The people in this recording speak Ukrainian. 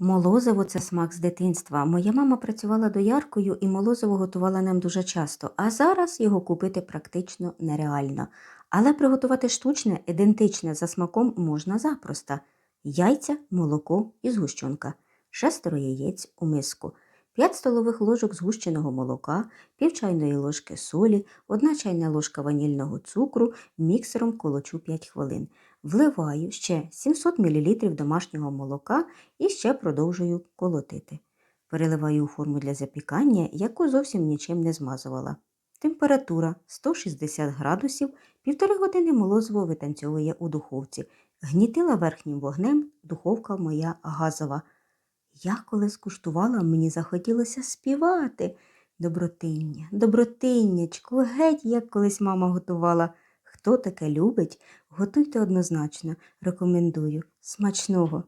Молозиво це смак з дитинства. Моя мама працювала дояркою і молозиво готувала нам дуже часто, а зараз його купити практично нереально. Але приготувати штучне, ідентичне за смаком можна запросто. Яйця, молоко і згущенка. Шестеро яєць у миску. 5 столових ложок згущеного молока, пів чайної ложки солі, 1 чайна ложка ванільного цукру, міксером колочу 5 хвилин. Вливаю ще 700 мл домашнього молока і ще продовжую колотити. Переливаю у форму для запікання, яку зовсім нічим не змазувала. Температура 160 градусів, півтори години молозиво витанцьовує у духовці. Гнітила верхнім вогнем, духовка моя газова. Я коли скуштувала, мені захотілося співати. Добротиння, добротиннячко, геть, як колись мама готувала. Хто таке любить, готуйте однозначно, рекомендую. Смачного!